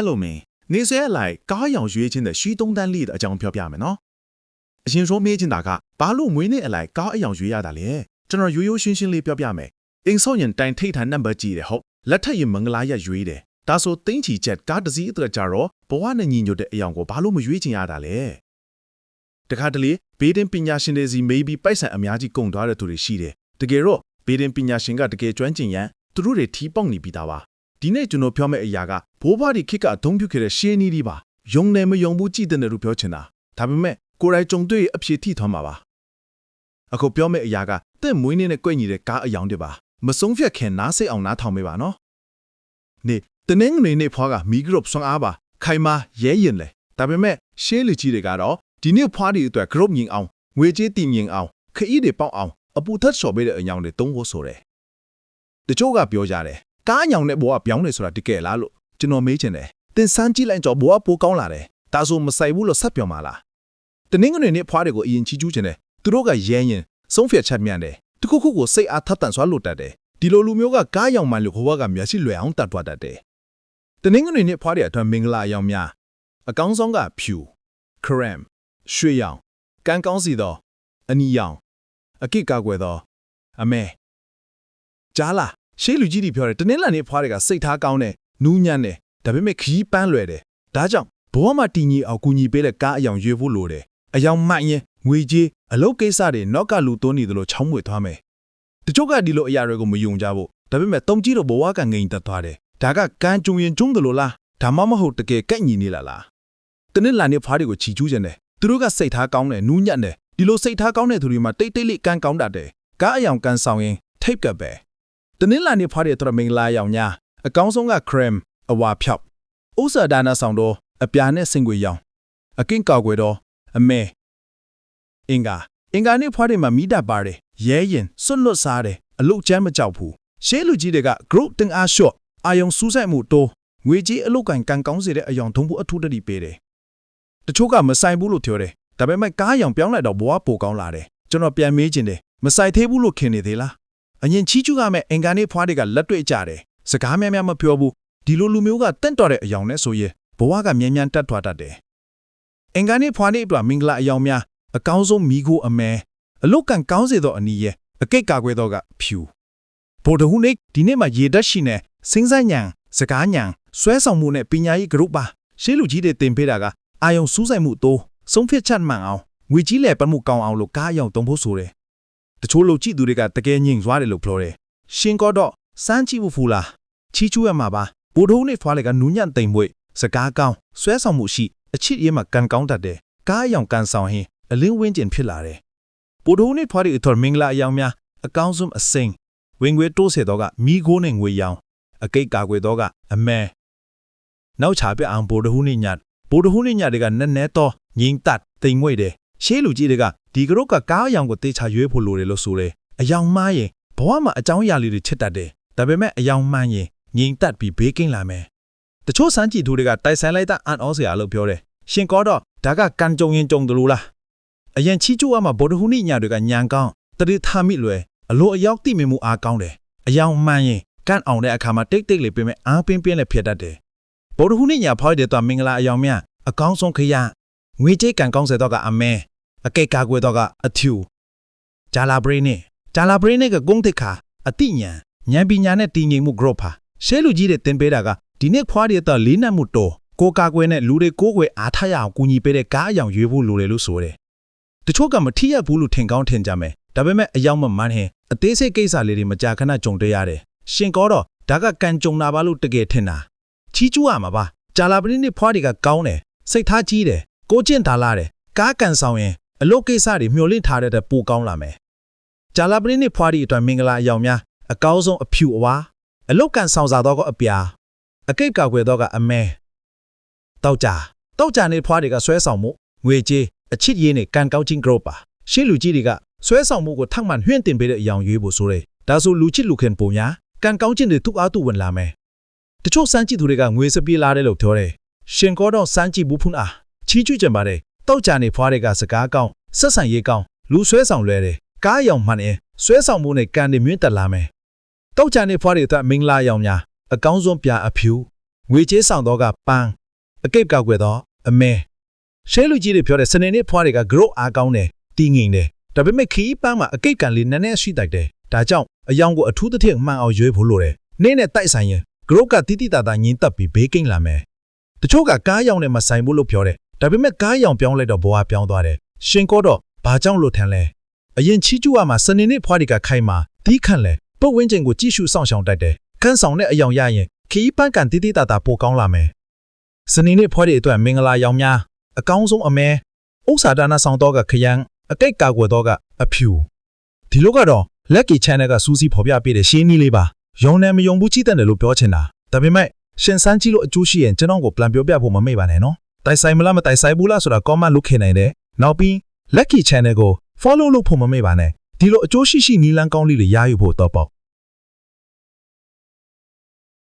Hello မင်းနေစဲအလိုက်ကားရောင်ရွေးခြင်းတဲ့ရှီသုံးတန်းလေးတဲ့အကြောင်းပြောပြမယ်နော်အရင်ဆုံးမေးချင်တာကဘာလို့မွေးနေ့အလိုက်ကားအယောင်ရွေးရတာလဲကျွန်တော်ရိုးရိုးရှင်းရှင်းလေးပြောပြမယ်အင်းဆော့ရင်တိုင်ထိတ်ထန်နံပါတ်ကြီးတယ်ဟုတ်လက်ထက်ရင်မင်္ဂလာရက်ရွေးတယ်ဒါဆိုတင်းချီချက်ကားတစ်စီးအတွက်ကြတော့ဘဝနဲ့ညီညွတ်တဲ့အယောင်ကိုဘာလို့မရွေးချင်ရတာလဲတခါတလေဘေးတင်ပညာရှင်တွေစီ maybe ပိုက်ဆံအများကြီးကုန်သွားတဲ့သူတွေရှိတယ်တကယ်တော့ဘေးတင်ပညာရှင်ကတကယ်ကျွမ်းကျင်ရန်သူတို့တွေထီးပေါက်နေပြီးသားပါ ဒီနေ့ကျွန်တော်ပြောမယ့်အရာကဘိုးဘွားဒီခေတ်ကအသုံးပြုခဲ့တဲ့ရှင်းနည်းဒီပါယုံတယ်မယုံဘူးကြည်တဲ့လို့ပြောချင်တာဒါပေမဲ့ကိုယ်တိုင်ကြုံတွေ့အဖြစ်ထိထွမ်းမှာပါအခုပြောမယ့်အရာကတဲ့မွေးနေ့နဲ့ကြွညီတဲ့ကားအယောင်တွေပါမဆုံးဖြတ်ခင်နားစိတ်အောင်နားထောင်မေးပါနော်နေတနင်္ဂနွေနေ့ဖွားကမီဂရုပဆွမ်းအားပါခိုင်မာရဲရင်လေဒါပေမဲ့ရှေးလူကြီးတွေကတော့ဒီနေ့ဖွားဒီအတွက် group မြင်အောင်ငွေကြေးတည်မြင်အောင်ခရီးတွေပေါက်အောင်အပူထက်လျှော်ပေးတဲ့အယောင်တွေတုံးဖို့ဆိုတယ်တချို့ကပြောကြတယ် ကားအညောင်နဲ့ဘောကပြောင်းနေဆိုတာတကယ်လားလို့ကျွန်တော်မေးချင်တယ်တင်စမ်းကြည့်လိုက်ကြောဘောကပိုကောင်းလာတယ်ဒါဆိုမဆိုင်ဘူးလို့ဆက်ပြောမှာလားတနင်္ဂနွေနေ့ဖွားတွေကိုအရင်ချီးကျူးချင်တယ်သူတို့ကရဲရင်ဆုံးဖြတ်ချက်မြန်တယ်တခုခုကိုစိတ်အားထက်သန်စွာလို့တတ်တယ်ဒီလိုလူမျိုးကကားအယောင်မှန်လို့ဘဝကမျက်စိလွယ်အောင်တတ်သွားတတ်တယ်တနင်္ဂနွေနေ့ဖွားတွေအတွက်မင်္ဂလာအယောင်များအကောင်းဆုံးကဖြူခရမ်ရွှေရောင်ကန်းကောင်းစီသောအနီရောင်အကိကာကွယ်သောအမဲကြားလား ရှေးလူကြီးတွေပြောတယ်တနင်္လာနေ့ဖွားတွေကစိတ်ထားကောင်းတယ်နူးညံ့တယ်ဒါပေမဲ့ခီးပန်းလွယ်တယ်ဒါကြောင့်ဘဝမှာတည်ငြိမ်အောင်ကူညီပေးတဲ့ကားအယောင်ရွေးဖို့လိုတယ်အယောင်မှန်ရင်ငွေကြေးအလုပ်ကိစ္စတွေနောက်ကလူသွန်းနေသလိုချောင်းမွေသွားမယ်တချို့ကဒီလိုအရာတွေကိုမယုံကြဘူးဒါပေမဲ့တုံကြီးတော့ဘဝကငိန်သက်သွားတယ်ဒါကကန်းကြုံရင်ကျုံးတယ်လို့လားဒါမှမဟုတ်တကယ်ကက်ညီနေလားလားတနင်္လာနေ့ဖွားတွေကိုချီကျူးကြတယ်သူတို့ကစိတ်ထားကောင်းတယ်နူးညံ့တယ်ဒီလိုစိတ်ထားကောင်းတဲ့သူတွေမှာတိတ်တိတ်လေးကန်းကောင်းတတ်တယ်ကားအယောင်ကန်ဆောင်ရင်ထိပ်ကပ်ပဲ တနင်္လာနေ့ဖွားတဲ့အတွက်မင်္ဂလာရောင်ညာအကောင်းဆုံးက cream အဝါဖြောက်ဥစ္စာဒါနဆောင်တော့အပြာနဲ့စင်ကွေရောင်အကင့်ကောက်ွယ်တော့အမဲအင်္ဂါအင်္ဂါနေ့ဖွားတဲ့မှာမိတာပါတယ်ရဲရင်စွတ်လွတ်စားတယ်အလုတ်ချမ်းမကြောက်ဘူးရှေးလူကြီးတွေက group တင်အားလျှော့အာယုံစူးစိုက်မှုတိုးငွေကြီးအလုတ်ကန်ကန်ကောင်းစေတဲ့အယောင်ထုံးဖို့အထူးတတိပေးတယ်တချို့ကမဆိုင်ဘူးလို့ပြောတယ်ဒါပေမဲ့ကားရောင်ပြောင်းလိုက်တော့ဘဝပိုကောင်းလာတယ်ကျွန်တော်ပြန်မေးချင်တယ်မဆိုင်သေးဘူးလို့ခင်နေသေးလား အရင်ချီးကျူးရမယ့်အင်္ဂါနေ့ဖွားတွေကလက်တွေ့ကြတယ်စကားများများမပြောဘူးဒီလိုလူမျိုးကတင့်တော်တဲ့အယောင်နဲ့ဆိုရင်ဘဝကမြဲမြံတက်ထွားတတ်တယ်အင်္ဂါနေ့ဖွားနေ့အတွက်မင်္ဂလာအယောင်များအကောင်းဆုံးမိခိုးအမဲအလုတ်ကန်ကောင်းစေသောအနည်းရဲ့အကိတ်ကာကွယ်တော့ကဖြူဗိုလ်တဟူနေ့ဒီနေ့မှာရေတက်ရှိနေစင်းဆိုင်ညံစကားညံဆွဲဆောင်မှုနဲ့ပညာရေး group ပါရှေးလူကြီးတွေတင်ပေးတာကအာယုံစူးစိုက်မှုတိုးဆုံးဖြတ်ချက်မှန်အောင်ငွေကြီးလဲပတ်မှုကောင်းအောင်လို့ကားအယောင်တုံးဖို့ဆိုတယ် တချို့လူကြည့်သူတွေကတကယ်ညင်သွားတယ်လို့ပြောတယ်။ရှင်ကတော့စမ်းကြည့်ဖို့ဖူလား။ချီးကျူးရမှာပါ။ဘိုးထိုးနဲ့ဖွားလေကနူးညံ့သိမ်မွေ့စကားကောင်းဆွဲဆောင်မှုရှိအချစ်ရဲမှာကန်ကောင်းတတ်တယ်။ကားအယောင်ကန်ဆောင်ရင်အလင်းဝင်းကျင်ဖြစ်လာတယ်။ဘိုးထိုးနဲ့ဖွားလေအထော်မင်္ဂလာအယောင်များအကောင်းဆုံးအစိမ့်ဝင်ငွေတိုးစေတော့ကမိခိုးနဲ့ငွေရောင်အကိတ်ကာကွယ်တော့ကအမဲနောက်ချပြအောင်ဘိုးထိုးနဲ့ညတ်ဘိုးထိုးနဲ့ညတ်တွေကနက်နဲတော့ငိမ့်တတ်သိမ်မွေ့တယ်ရှေးလူကြီးတွေက ဒီကရုတ်ကကားအယောင်ကိုတေချာရွေးဖို့လိုတယ်လို့ဆိုတယ်အယောင်မှားရင်ဘဝမှာအကြောင်းအရာလေးတွေချစ်တတ်တယ်ဒါပေမဲ့အယောင်မှန်ရင်ငြိမ်သက်ပြီးဘေးကင်းလာမယ်တချို့စမ်းကြည့်သူတွေကတိုက်ဆိုင်လိုက်တဲ့အန်အောစရာလို့ပြောတယ်ရှင်ကောတော့ဒါကကန်ကြုံရင်ကြုံတယ်လို့လားအရင်ချီးကျူးရမှာဗေဒဟူနိညာတွေကညံကောင်းတတိထားမိလွယ်အလိုအရောက်တိမြင်မှုအားကောင်းတယ်အယောင်မှန်ရင်ကန့်အောင်တဲ့အခါမှာတိတ်တိတ်လေးပြင်မဲ့အားပင်းပင်းလည်းဖြစ်တတ်တယ်ဗေဒဟူနိညာဖောက်တဲ့တော့မင်္ဂလာအယောင်မြအကောင်းဆုံးခရငွေကြေးကန်ကောင်းစေတော့ကအမဲ အကိတ်ကာကွယ်တော့ကအထူဂျာလာဘရိနဲ့ဂျာလာဘရိနဲ့ကဂုံတက်ခါအတိညာဉာဏ်ပညာနဲ့တည်ငြိမ်မှု group ပါရှဲလူကြီးတဲ့တင်ပေးတာကဒီနေ့ခွားရတဲ့လေးနက်မှုတော်ကိုကာကွယ်နဲ့လူတွေကိုကိုွယ်အားထားရအောင်ကူညီပေးတဲ့ကားအယောင်ရွေးဖို့လိုတယ်လို့ဆိုတယ်တချို့ကမထီရဘူးလို့ထင်ကောင်းထင်ကြမယ်ဒါပေမဲ့အယောင်မမှန်းဟင်အသေးစိတ်ကိစ္စလေးတွေမကြာခဏကြုံတွေ့ရတယ်ရှင်ကောတော့ဒါကကန်ကြုံတာပါလို့တကယ်ထင်တာချီးကျူးရမှာပါဂျာလာပရိနဲ့ဖွားတွေကကောင်းတယ်စိတ်ထားကြီးတယ်ကိုကျင့်တာလာတယ်ကားကန်ဆောင်ရင် အလုပ်ကိစ္စတွေမျှော်လင့်ထားတဲ့ပိုကောင်းလာမယ်။ဂျာလာပရင်းနဲ့ဖွားဒီအတွက်မင်္ဂလာအယောင်များအကောင်းဆုံးအဖြူအဝါအလုတ်ကန်ဆောင်စားတော့ကအပြာအကိတ်ကောက်ွယ်တော့ကအမဲတောက်ကြတောက်ကြနဲ့ဖွားတွေကဆွဲဆောင်မှုငွေကြေးအချစ်ရင်းနဲ့ကန်ကောက်ချင်း group ပါရှေ့လူကြီးတွေကဆွဲဆောင်မှုကိုထောက်မှန်ဟွင့်တင်ပေးတဲ့အယောင်ရွေးဖို့ဆိုရဲဒါဆိုလူချစ်လူခင်ပုံများကန်ကောက်ချင်းတွေသူ့အားသူဝင်လာမယ်တချို့စမ်းကြည့်သူတွေကငွေစပြေးလာတယ်လို့ပြောတယ်ရှင်ကောတော့စမ်းကြည့်ဘူးဖုန်းအားချီးကျူးကြပါတယ် တောက်ကြနေဖွားတွေကစကားကောင်းဆက်ဆံရေးကောင်းလူဆွဲဆောင်လွဲတယ်ကားရောင်မှန်ရင်ဆွဲဆောင်မှုနဲ့ကန်နေမြင့်တက်လာမယ်တောက်ကြနေဖွားတွေအတွက်မင်္ဂလာရောင်များအကောင်းဆုံးပြအဖြူငွေကြေးဆောင်တော့ကပန်းအကိတ်ကောက်ွယ်တော့အမဲရှဲလူကြီးတွေပြောတဲ့စနေနေ့ဖွားတွေက grow အားကောင်းတယ်တီးငိန်တယ်ဒါပေမဲ့ခီးပန်းမှာအကိတ်ကန်လေးနည်းနည်းရှိတိုက်တယ်ဒါကြောင့်အယောင်ကိုအထူးသဖြင့်မှန်အောင်ရွေးဖို့လိုတယ်နေ့နဲ့တိုက်ဆိုင်ရင် grow ကတိတိတတာညင်းတက်ပြီးဘေးကိန်းလာမယ်တချို့ကကားရောင်နဲ့မဆိုင်ဘူးလို့ပြောတယ် ဒါပေမဲ့ကားရောင်ပြောင်းလိုက်တော့ဘဝပြောင်းသွားတယ်ရှင်ကောတော့ဘာကြောင့်လို့ထင်လဲအရင်ချီကျူရမှာစနေနေ့ဖွားတွေကခိုင်မှာတီးခန့်လဲပုတ်ဝင်းကျင်ကိုကြည့်ရှုစောင့်ရှောင်တိုက်တယ်ခန်းဆောင်တဲ့အယောင်ရရင်ခီးပန်းကန်တိတိတတာပိုကောင်းလာမယ်စနေနေ့ဖွားတွေအတွက်မင်္ဂလာရောင်များအကောင်းဆုံးအမဲဥစ္စာဒါနဆောင်တော့ကခရမ်းအကိတ်ကာကွယ်တော့ကအဖြူဒီလိုကတော့ lucky channel ကစူးစီးဖော်ပြပေးတဲ့ရှင်းနည်းလေးပါယုံနဲ့မယုံဘူးကြည့်တဲ့တယ်လို့ပြောချင်တာဒါပေမဲ့ရှင်စန်းကြည့်လို့အကျိုးရှိရင်ကျွန်တော်ကိုပြန်ပြောပြဖို့မမေ့ပါနဲ့နော် တိုက်ဆိုင်မလားမတိုက်ဆိုင်ဘူးလားဆိုတာ comment လုပ်ခဲ့နိုင်တယ်နောက်ပြီး lucky channel ကို follow လုပ်ဖို့မမေ့ပါနဲ့ဒီလိုအကျိုးရှိရှိနီလန်းကောင်းလေးတွေရယူဖို့တော့ပေါ့